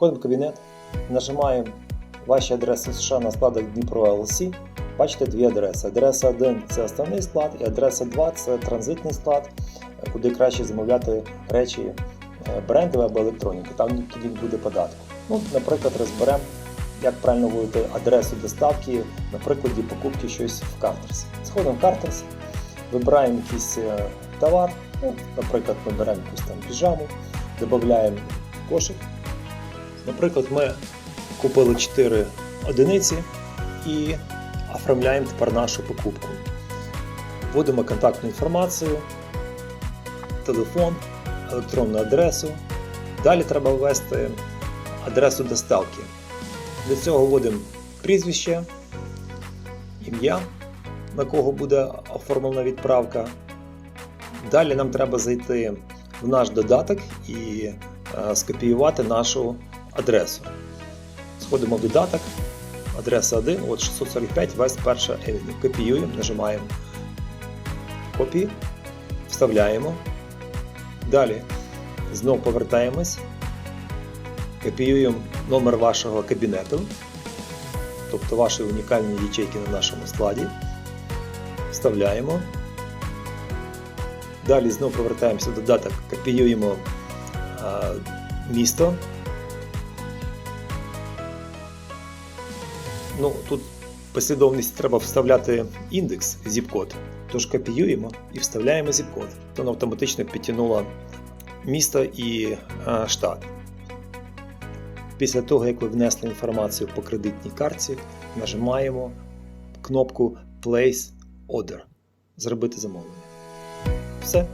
Входимо в кабінет, нажимаємо ваші адреси США на складах Дніпро LC. Бачите дві адреси. Адреса 1 це основний склад, і адреса 2 це транзитний склад, куди краще замовляти речі е, або електроніки. Там тоді буде податку. Ну, наприклад, розберемо, як правильно вводити адресу доставки на прикладі покупки щось в Carters. Сходимо в Carters, вибираємо якийсь е, товар, ну, наприклад, ми беремо якусь там піжаму, додаємо кошик. Наприклад, ми купили 4 одиниці і оформляємо тепер нашу покупку. Вводимо контактну інформацію, телефон, електронну адресу. Далі треба ввести адресу доставки. Для цього вводимо прізвище, ім'я, на кого буде оформлена відправка. Далі нам треба зайти в наш додаток і е, скопіювати нашу адресу. Сходимо в додаток, адреса 1, от 645 West 1 Avenue. Копіюємо, нажимаємо копії, вставляємо. Далі знову повертаємось, копіюємо номер вашого кабінету, тобто вашої унікальної ячейки на нашому складі. Вставляємо. Далі знову повертаємося в додаток, копіюємо місто. Ну, тут послідовність треба вставляти індекс, зіп-код. Тож копіюємо і вставляємо зіп-код. Воно автоматично підтягнуло місто і а, штат. Після того, як ви внесли інформацію по кредитній картці, нажимаємо кнопку Place Order. Зробити замовлення. Все.